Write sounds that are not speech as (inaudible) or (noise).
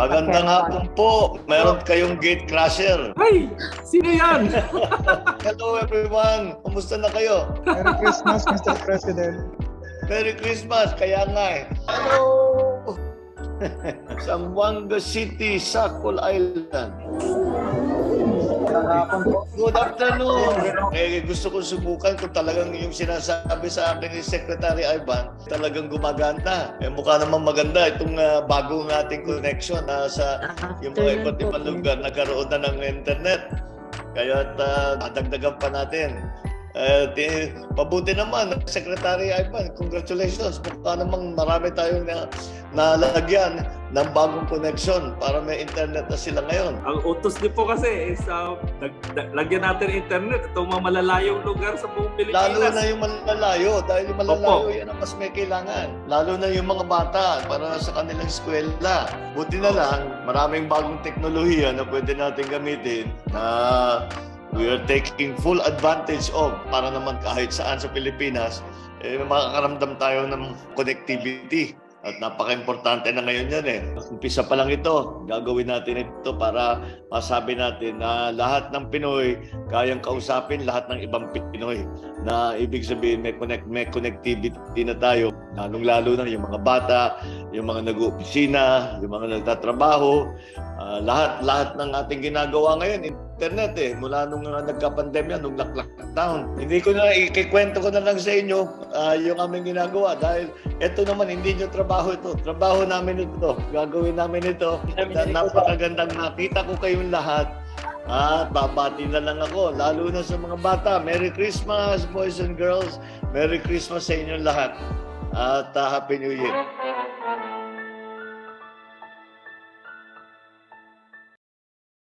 Magandang hapon po. Meron kayong gate crusher. Ay! Sino yan? (laughs) Hello everyone. Kumusta na kayo? Merry Christmas, Mr. President. Merry Christmas. Kaya nga eh. Hello! (laughs) Zamboanga City, Sakol Island. Good afternoon. Eh, gusto ko subukan kung talagang yung sinasabi sa akin ni Secretary Ivan talagang gumaganda. Eh, mukha namang maganda itong uh, bagong ating connection na sa yung mga iba't ibang lugar nagkaroon na ng internet. Kaya uh, dadagdagan pa natin. Eh, di, mabuti naman, Secretary Ivan, congratulations. Mukha namang marami tayong na, nalagyan ng bagong connection para may internet na sila ngayon. Ang utos niyo po kasi is uh, dag- dag- lagyan natin internet itong mga malalayong lugar sa buong Pilipinas. Lalo na yung malalayo, dahil yung malalayo Opo. yan ang mas may kailangan. Lalo na yung mga bata para sa kanilang eskwela. Buti na lang, maraming bagong teknolohiya na pwede natin gamitin na we are taking full advantage of para naman kahit saan sa Pilipinas, eh, makakaramdam tayo ng connectivity. At napaka-importante na ngayon yan eh. Umpisa pa lang ito. Gagawin natin ito para masabi natin na lahat ng Pinoy kayang kausapin lahat ng ibang Pinoy. Na ibig sabihin may connect may connectivity na tayo. Lalong lalo na yung mga bata yung mga nag-opisina yung mga nagtatrabaho. Ah, lahat lahat ng ating ginagawa ngayon internet eh. Mula nung uh, nagka-pandemya nung lockdown hindi ko na ikikwento ko na lang sa inyo ah, yung aming ginagawa dahil ito naman hindi nyo trabaho ito trabaho namin ito gagawin namin ito na, napakagandang nakita ko kayong lahat at babati na lang ako, lalo na sa mga bata. Merry Christmas, boys and girls. Merry Christmas sa inyong lahat. At uh, Happy New Year.